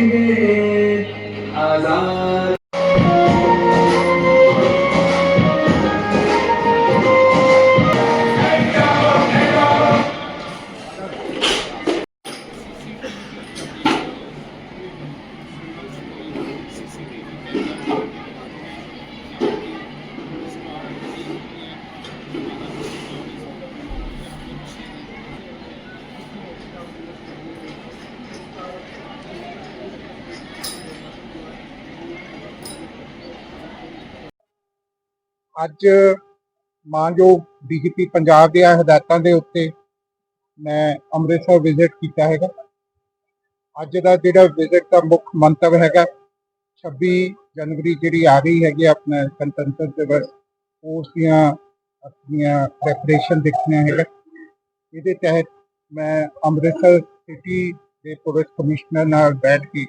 तुम्हें देंगे आजाद ਅੱਜ ਮਾਨਯੋਗ ਡੀਜੀਪੀ ਪੰਜਾਬ ਦੀਆਂ ਹਦਾਇਤਾਂ ਦੇ ਉੱਤੇ ਮੈਂ ਅੰਮ੍ਰਿਤਸਰ ਵਿਜ਼ਿਟ ਕੀਤਾ ਹੈਗਾ। ਅੱਜ ਦਾ ਜਿਹੜਾ ਵਿਜ਼ਿਟ ਦਾ ਮੁੱਖ ਮੰਤਵ ਹੈਗਾ 26 ਜਨਵਰੀ ਜਿਹੜੀ ਆ ਰਹੀ ਹੈਗੀ ਆਪਣਾ ਗਣਤੰਤਰ ਦਿਵਸ, ਉਸ ਦੀਆਂ ਆਪਣੀਆਂ ਪ੍ਰੈਪਰੇਸ਼ਨ ਦੇਖਣੀਆਂ ਹੈਗਾ। ਇਹਦੇ ਤਹਿਤ ਮੈਂ ਅੰਮ੍ਰਿਤਸਰ ਸਿਟੀ ਦੇ ਪੁਲਿਸ ਕਮਿਸ਼ਨਰ ਨਾਲ ਬੈਠ ਕੇ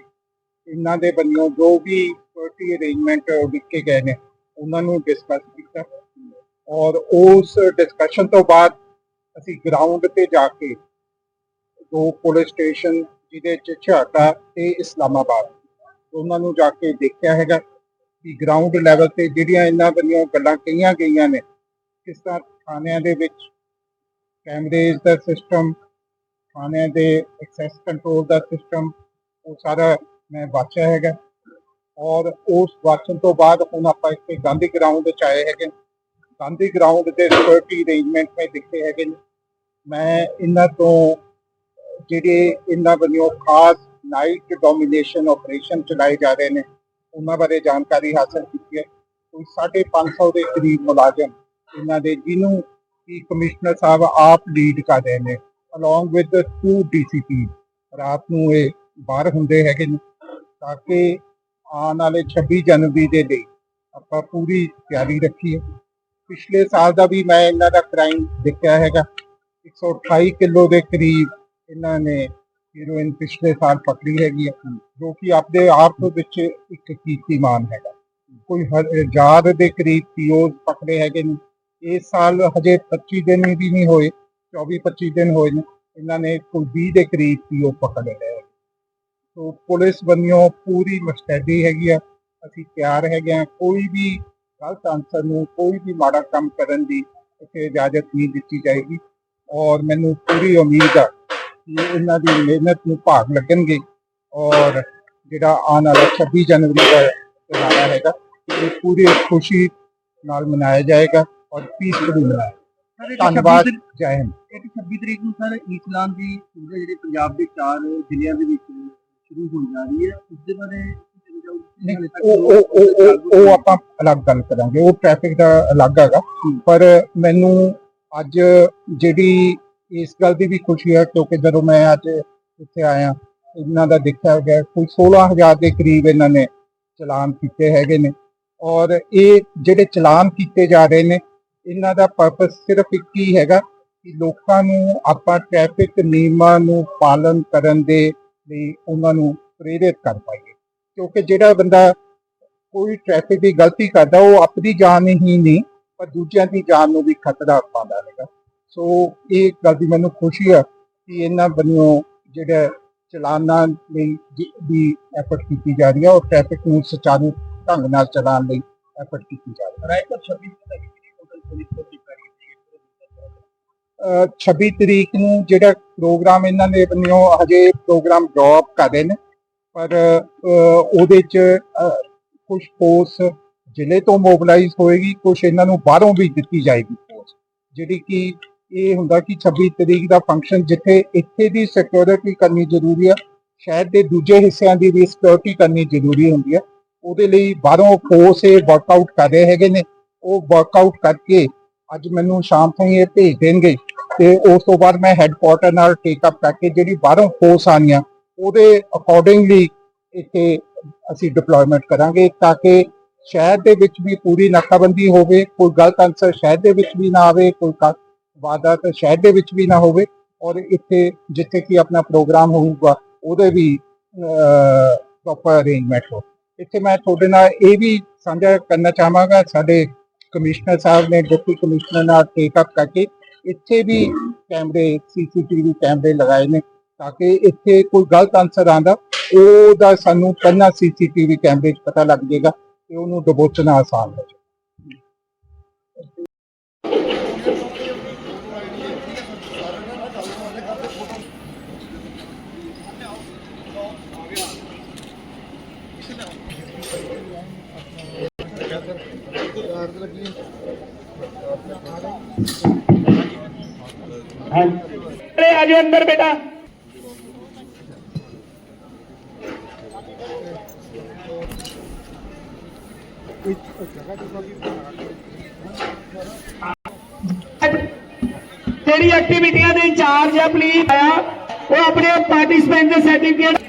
ਇਹਨਾਂ ਦੇ ਵੱਲੋਂ ਜੋ ਵੀ ਸਿਕਿਉਰਿਟੀ ਅਰੇਂਜਮੈਂਟ ਲਿਖੇ ਗਏ ਨੇ ਉਹਨਾਂ ਨੂੰ ਡਿਸਕਸ ਕੀਤਾ ਔਰ ਉਸ ਡਿਸਕਸ਼ਨ ਤੋਂ ਬਾਅਦ ਅਸੀਂ ਗਰਾਊਂਡ ਤੇ ਜਾ ਕੇ ਦੋ ਪੁਲਿਸ ਸਟੇਸ਼ਨ ਜਿਹਦੇ ਚ ਛਾਟਾ ਤੇ ਇਸਲਾਮਾਬਾਦ ਉਹਨਾਂ ਨੂੰ ਜਾ ਕੇ ਦੇਖਿਆ ਹੈਗਾ ਕਿ ਗਰਾਊਂਡ ਲੈਵਲ ਤੇ ਜਿਹੜੀਆਂ ਇਹਨਾਂ ਵੱਲੋਂ ਗੱਲਾਂ ਕਹੀਆਂ ਗਈਆਂ ਨੇ, ਕਿਸ ਤਰ੍ਹਾਂ ਥਾਣਿਆਂ ਦੇ ਵਿੱਚ ਕੈਮਰੇਜ਼ ਦਾ ਸਿਸਟਮ ਥਾਣਿਆਂ ਦੇ ਐਕਸੈਸ ਕੰਟਰੋਲ ਦਾ ਸਿਸਟਮ ਉਹ ਸਾਰਾ ਮੈਂ ਵਾਚਿਆ ਹੈਗਾ। ਔਰ ਉਸ ਵਾਚਨ ਤੋਂ ਬਾਅਦ ਹੁਣ ਆਪਾਂ ਇੱਥੇ ਗਾਂਧੀ ਗਰਾਊਂਡ ਚ ਆਏ ਹੈਗੇ ਨੇ। ਗਾਂਧੀ ਗਰਾਊਂਡ ਦੇ ਸਿਕਿਉਰਿਟੀ ਅਰੇਂਜਮੈਂਟ ਮੈਂ ਦੇਖੇ ਹੈਗੇ ਨੇ ਮੈਂ ਇਹਨਾਂ ਤੋਂ, ਜਿਹੜੇ ਇਹਨਾਂ ਵੱਲੋਂ ਖਾਸ ਨਾਈਟ ਡੋਮੀਨੇਸ਼ਨ ਆਪਰੇਸ਼ਨ ਚਲਾਏ ਜਾ ਰਹੇ ਨੇ, ਉਹਨਾਂ ਬਾਰੇ ਜਾਣਕਾਰੀ ਹਾਸਲ ਕੀਤੀ ਹੈ ਕੋਈ 550 ਦੇ ਕਰੀਬ ਮੁਲਾਜ਼ਮ ਇਹਨਾਂ ਦੇ, ਜਿਹਨੂੰ ਕੀ ਕਮਿਸ਼ਨਰ ਸਾਹਿਬ ਆਪ ਲੀਡ ਕਰ ਰਹੇ ਨੇ ਅਲੋਂਗ ਵਿਦ ਟੂ ਡੀਸੀਪੀ ਰਾਤ ਨੂੰ ਇਹ ਬਾਹਰ ਹੁੰਦੇ ਹੈਗੇ ਨੇ, ਤਾਂ ਕਿ ਆਉਣ ਵਾਲੇ 26 ਜਨਵਰੀ ਦੇ ਲਈ ਆਪਾਂ ਪੂਰੀ ਤਿਆਰੀ ਰੱਖੀਏ ਪਿਛਲੇ ਸਾਲ ਦਾ ਵੀ ਮੈਂ ਇਹਨਾਂ ਦਾ ਕ੍ਰਾਈਮ ਦੇਖਿਆ ਹੈਗਾ। 128 ਕਿਲੋ ਦੇ ਕਰੀਬ ਇਹਨਾਂ ਨੇ ਹੀਰੋਇਨ ਪਿਛਲੇ ਸਾਲ ਪਕੜੀ ਹੈਗੀ ਹੈ ਜੋ ਕਿ ਆਪਦੇ ਆਪ ਵਿੱਚ ਇੱਕ ਕੀਰਤੀਮਾਨ ਹੈਗਾ। ਕੋਈ ਹਜ਼ਾਰ ਦੇ ਕਰੀਬ ਪੀਓਜ਼ ਪਕੜੇ ਹੈਗੇ ਨੇ। ਇਸ ਸਾਲ ਹਜੇ 25 ਦਿਨ ਵੀ ਨਹੀਂ ਹੋਏ 24 25 ਦਿਨ ਹੋਏ ਨੇ। ਇਹਨਾਂ ਨੇ ਕੋਈ 20 ਦੇ ਕਰੀਬ ਪੀਓ ਪਕੜੇ ਲਏ ਸੋ ਪੁਲਿਸ ਵੱਲੋਂ ਪੂਰੀ ਮੁਸਤੈਦੀ ਹੈਗੀ ਆ ਅਸੀਂ ਤਿਆਰ ਹੈਗੇ ਆ ਕੋਈ ਵੀ ਗਲਤ ਅਨਸਰ ਨੂੰ ਕੋਈ ਵੀ ਮਾੜਾ ਕੰਮ ਕਰਨ ਦੀ ਇੱਥੇ ਇਜਾਜ਼ਤ ਨਹੀਂ ਦਿੱਤੀ ਜਾਏਗੀ। ਔਰ ਮੈਨੂੰ ਪੂਰੀ ਉਮੀਦ ਆ ਕਿ ਇਹਨਾਂ ਦੀ ਮਿਹਨਤ ਨੂੰ ਭਾਗ ਲੱਗਣਗੇ। ਔਰ ਜਿਹੜਾ ਆਉਣ ਵਾਲਾ 26 ਜਨਵਰੀ ਦਾ ਦਿਹਾੜਾ ਹੈਗਾ ਇਹ ਪੂਰੀ ਖੁਸ਼ੀ ਨਾਲ ਮਨਾਇਆ ਜਾਏਗਾ ਔਰ ਪੀਸਫੁਲੀ ਮਨਾਇਆ ਧੰਨਵਾਦ ਜੈ ਹਿੰਦ। ਇਹ 26 ਤਰੀਕ ਨੂੰ ਸਰ ਇਸਲਾਮ ਦੀ ਜਿਹੜੇ ਪੰਜਾਬ ਦੇ ਚਾਰ ਜ਼ਿਲ੍ਹਿਆਂ ਦੇ ਵਿੱਚ ਸ਼ੁਰੂ ਹੋਣ ਜਾ ਰਹੀ ਹੈ ਉਸ ਦੇ ਬਾਰੇ ਨਹੀਂ, ਉਹ ਉਹ ਉਹ ਉਹ- ਉਹ ਆਪਾਂ ਅਲੱਗ ਗੱਲ ਕਰਾਂਗੇ ਉਹ ਟ੍ਰੈਫਿਕ ਦਾ ਅਲੱਗ ਹੈਗਾ ਪਰ ਮੈਨੂੰ ਅੱਜ ਜਿਹੜੀ ਇਸ ਗੱਲ ਦੀ ਵੀ ਖੁਸ਼ੀ ਹੈ ਕਿਉਂਕਿ ਜਦੋਂ ਮੈਂ ਅੱਜ ਇੱਥੇ ਆਇਆ ਇਹਨਾਂ ਦਾ ਦੇਖਿਆ ਗਿਆ ਕੋਈ 16000 ਦੇ ਕਰੀਬ ਇਹਨਾਂ ਨੇ ਚਲਾਨ ਕੀਤੇ ਹੈਗੇ ਨੇ ਔਰ ਇਹ ਜਿਹੜੇ ਚਲਾਨ ਕੀਤੇ ਜਾ ਰਹੇ ਨੇ ਇਹਨਾਂ ਦਾ ਪਰਪਸ ਸਿਰਫ ਇੱਕ ਹੀ ਹੈਗਾ ਕਿ ਲੋਕਾਂ ਨੂੰ ਆਪਾਂ ਟ੍ਰੈਫਿਕ ਨਿਯਮਾਂ ਨੂੰ ਪਾਲਣ ਕਰਨ ਦੇ ਲਈ ਉਹਨਾਂ ਨੂੰ ਪ੍ਰੇਰਿਤ ਕਰ ਪਾਈਏ। ਕਿਉਂਕਿ ਜਿਹੜਾ ਬੰਦਾ ਕੋਈ ਟ੍ਰੈਫਿਕ ਦੀ ਗਲਤੀ ਕਰਦਾ, ਉਹ ਆਪਣੀ ਜਾਨ ਹੀ ਨਹੀਂ, ਪਰ ਦੂਜਿਆਂ ਦੀ ਜਾਨ ਨੂੰ ਵੀ ਖਤਰਾ ਪਾਉਂਦਾ ਹੈਗਾ। ਸੋ ਇਹ ਗੱਲ ਦੀ ਮੈਨੂੰ ਖੁਸ਼ੀ ਆ ਕਿ ਇਹਨਾਂ ਵੱਲੋਂ ਜਿਹੜਾ ਚਲਾਨਾਂ ਲਈ ਜ- ਦੀ ਐਫਰਟ ਕੀਤੀ ਜਾ ਰਹੀ ਹੈ ਔਰ ਟ੍ਰੈਫਿਕ ਨੂੰ ਸੁਚਾਰੂ ਢੰਗ ਨਾਲ ਚਲਾਉਣ ਲਈ ਐਫਰਟ ਕੀਤੀ ਜਾ ਰਹੀ ਹੈ ਰਾਇਕਰ 26 ਤਰੀਕ ਦੀ ਟੋਟਲ ਪੁਲਿਸ ਕੋਲ 26 ਤਰੀਕ ਨੂੰ ਜਿਹੜਾ ਪ੍ਰੋਗਰਾਮ ਇਹਨਾਂ ਨੇ ਵੱਲੋਂ ਹਜੇ ਪ੍ਰੋਗਰਾਮ ਡ੍ਰੌਪ ਕਰ ਰਹੇ ਨੇ, ਪਰ ਉਹਦੇ ਚ ਕੁਝ ਫੋਰਸ ਜ਼ਿਲ੍ਹੇ ਤੋਂ ਮੋਬਿਲਾਈਜ਼ ਹੋਏਗੀ ਕੁਝ ਇਹਨਾਂ ਨੂੰ ਬਾਹਰੋਂ ਵੀ ਦਿੱਤੀ ਜਾਏਗੀ ਫੋਰਸ ਜਿਹੜੀ ਕਿ ਇਹ ਹੁੰਦਾ ਕਿ 26 ਤਰੀਕ ਦਾ ਫੰਕਸ਼ਨ ਜਿੱਥੇ ਇੱਥੇ ਦੀ ਸਿਕਿਉਰਿਟੀ ਕਰਨੀ ਜ਼ਰੂਰੀ ਹੈ ਸ਼ਹਿਰ ਦੇ ਦੂਜੇ ਹਿੱਸਿਆਂ ਦੀ ਵੀ ਸਿਕਿਉਰਿਟੀ ਕਰਨੀ ਜ਼ਰੂਰੀ ਹੁੰਦੀ ਹੈ ਉਹਦੇ ਲਈ ਬਾਹਰੋਂ ਫੋਰਸ ਇਹ ਵਰਕਆਊਟ ਕਰ ਰਹੇ ਹੈਗੇ ਨੇ, ਉਹ ਵਰਕਆਊਟ ਕਰਕੇ ਅੱਜ ਮੈਨੂੰ ਸ਼ਾਮ ਤਾਈਂ ਇਹ ਭੇਜ ਦੇਣਗੇ। ਤੇ ਉਸ ਤੋਂ ਬਾਅਦ ਮੈਂ ਹੈੱਡਕੁਆਰਟਰ ਨਾਲ ਟੇਕ ਅਪ ਕਰਕੇ ਜਿਹੜੀ ਬਾਹਰੋਂ ਫੋਰਸ ਆਣੀਆਂ ਉਹਦੇ ਅਕੋਰਡਿੰਗਲੀ ਇੱਥੇ ਅਸੀਂ ਡਿਪਲੋਇਮੈਂਟ ਕਰਾਂਗੇ ਤਾਂ ਕਿ ਸ਼ਹਿਰ ਦੇ ਵਿੱਚ ਵੀ ਪੂਰੀ ਨਾਕਾਬੰਦੀ ਹੋਵੇ, ਕੋਈ ਗਲਤ ਅਨਸਰ ਸ਼ਹਿਰ ਦੇ ਵਿੱਚ ਵੀ ਨਾ ਆਵੇ, ਕੋਈ ਕ- ਵਾਰਦਾਤ ਸ਼ਹਿਰ ਦੇ ਵਿੱਚ ਵੀ ਨਾ ਹੋਵੇ ਔਰ ਇੱਥੇ ਜਿੱਥੇ ਕਿ ਆਪਣਾ ਪ੍ਰੋਗਰਾਮ ਹੋਊਗਾ, ਉਹਦੇ ਵੀ ਪ੍ਰੋਪਰ ਅਰੇਂਜਮੈਂਟ ਹੋ। ਇੱਥੇ ਮੈਂ ਤੁਹਾਡੇ ਨਾਲ ਇਹ ਵੀ ਸਾਂਝਾ ਕਰਨਾ ਚਾਹਾਂਗਾ, ਸਾਡੇ ਕਮਿਸ਼ਨਰ ਸਾਹਿਬ ਨੇ, ਡਿਪਟੀ ਕਮਿਸ਼ਨਰ ਨਾਲ ਟੇਕ ਅਪ ਕਰਕੇ ਇੱਥੇ ਵੀ ਕੈਮਰੇ, ਸੀਸੀਟੀਵੀ ਕੈਮਰੇ ਲਗਾਏ ਨੇ ਤਾਂ ਕਿ ਇੱਥੇ ਕੋਈ ਗਲਤ ਆਨਸਰ ਆਂਦਾ ਉਹਦਾ ਸਾਨੂੰ ਪਹਿਲਾਂ ਸੀਸੀਟੀਵੀ ਕੈਮਰੇ 'ਚ ਪਤਾ ਲੱਗ ਜਾਏਗਾ ਤੇ ਉਹਨੂੰ ਡਬੋਚਣਾ ਆਸਾਨ ਹੋ ਜਾਏਗਾ। ਜੋ ਅੰਦਰ ਬੇਟਾ। ਤੇਰੀ ਐਕਟੀਵਿਟੀਆਂ ਦੇ ਇੰਚਾਰਜ ਆ ਪਲੀਜ਼ ਆਇਆ ਉਹ ਆਪਣੇ ਪਾਰਟਿਸਪੈਂਟ ਦੇ ਸਰਟੀਫਿਕੇਟ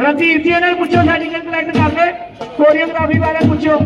ਰਣਜੀਤ ਜੀ, ਇਹਨਾਂ ਪੁੱਛੋ ਸਰਟੀਫਿਕੇਟ ਕਲੈਕਟ ਕਰਦੇ ਕੋਰੀਓਗ੍ਰਾਫੀ ਬਾਰੇ ਪੁੱਛੋ।